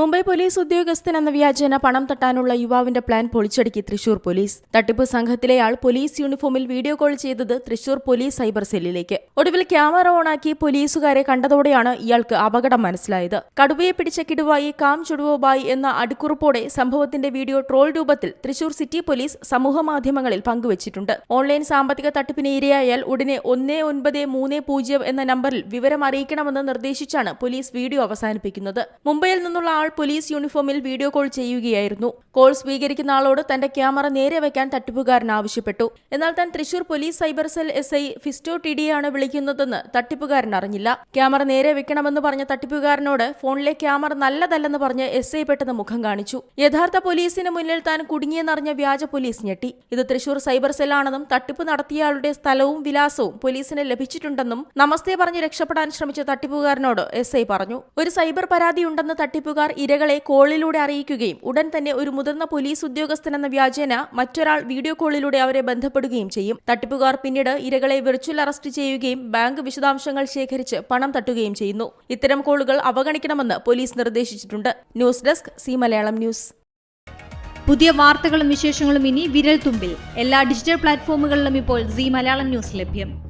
Mumbai police ഉദ്യോഗസ്ഥൻ എന്ന വ്യാജേന പണം തട്ടാനുള്ള യുവാവിന്റെ പ്ലാൻ പൊളിച്ചടുക്കി തൃശൂർ പോലീസ്. തട്ടിപ്പ് സംഘത്തിലെയാൾ പോലീസ് യൂണിഫോമിൽ വീഡിയോ കോൾ ചെയ്തത് തൃശൂർ പോലീസ് സൈബർ സെല്ലിലേക്ക്. ഒടുവിൽ ക്യാമറ ഓണാക്കി പോലീസുകാരെ കണ്ടതോടെയാണ് ഇയാൾക്ക് അപകടം മനസ്സിലായത്. കടുവയെ പിടിച്ച കിടുവായി കാം ചുടുവോബായി എന്ന അടിക്കുറിപ്പോടെ സംഭവത്തിന്റെ വീഡിയോ ട്രോൾ രൂപത്തിൽ തൃശൂർ സിറ്റി പോലീസ് സമൂഹമാധ്യമങ്ങളിൽ പങ്കുവച്ചിട്ടുണ്ട്. ഓൺലൈൻ സാമ്പത്തിക തട്ടിപ്പിന് ഇരയായാൽ ഉടനെ ഒന്ന് ഒൻപത് മൂന്ന് പൂജ്യം എന്ന നമ്പറിൽ വിവരം അറിയിക്കണമെന്ന് നിർദ്ദേശിച്ചാണ് പോലീസ് വീഡിയോ അവസാനിപ്പിക്കുന്നത്. മുംബൈയിൽ നിന്നുള്ള ആൾ പോലീസ് യൂണിഫോമിൽ വീഡിയോ കോൾ ചെയ്യുകയായിരുന്നു. കോൾ സ്വീകരിക്കുന്ന ആളോട് തന്റെ ക്യാമറ നേരെ വെക്കാൻ തട്ടിപ്പുകാരൻ ആവശ്യപ്പെട്ടു. എന്നാൽ താൻ Thrissur police cyber cell S I Fisto T ഡിയാണ് വിളിക്കുന്നതെന്ന് തട്ടിപ്പുകാരൻ അറിഞ്ഞില്ല. ക്യാമറ നേരെ വെക്കണമെന്ന് പറഞ്ഞ തട്ടിപ്പുകാരനോട് ഫോണിലെ ക്യാമറ നല്ലതല്ലെന്ന് പറഞ്ഞ് എസ് ഐ പെട്ടെന്ന് മുഖം കാണിച്ചു. യഥാർത്ഥ പോലീസിന് മുന്നിൽ താൻ കുടുങ്ങിയെന്നറിഞ്ഞ വ്യാജ പോലീസ് ഞെട്ടി. ഇത് തൃശൂർ സൈബർ സെല്ലാണെന്നും തട്ടിപ്പ് നടത്തിയയാളുടെ സ്ഥലവും വിലാസവും പോലീസിന് ലഭിച്ചിട്ടുണ്ടെന്നും നമസ്തേ പറഞ്ഞ് രക്ഷപ്പെടാൻ ശ്രമിച്ച തട്ടിപ്പുകാരനോട് എസ് ഐ പറഞ്ഞു. ഒരു സൈബർ പരാതിയുണ്ടെന്ന് തട്ടിപ്പുകാർ ഇരകളെ കോളിലൂടെ അറിയിക്കുകയും ഉടൻ തന്നെ ഒരു മുതിർന്ന പോലീസ് ഉദ്യോഗസ്ഥൻ എന്ന വ്യാജേന മറ്റൊരാൾ വീഡിയോ കോളിലൂടെ അവരെ ബന്ധപ്പെടുകയും ചെയ്യും. തട്ടിപ്പുകാർ പിന്നീട് ഇരകളെ വിർച്വൽ അറസ്റ്റ് ചെയ്യുകയും ബാങ്ക് വിശദാംശങ്ങൾ ശേഖരിച്ച് പണം തട്ടുകയും ചെയ്യുന്നു. ഇത്തരം കോളുകൾ അവഗണിക്കണമെന്ന് പോലീസ് നിർദ്ദേശിച്ചിട്ടുണ്ട്. News desk C Malayalam news. പുതിയ വാർത്തകളും വിശേഷങ്ങളും ഇനി വിരൽ തുമ്പിൽ എല്ലാ ഡിജിറ്റൽ പ്ലാറ്റ്ഫോമുകളിലും ഇപ്പോൾ സി മലയാളം ന്യൂസ് ലഭ്യം.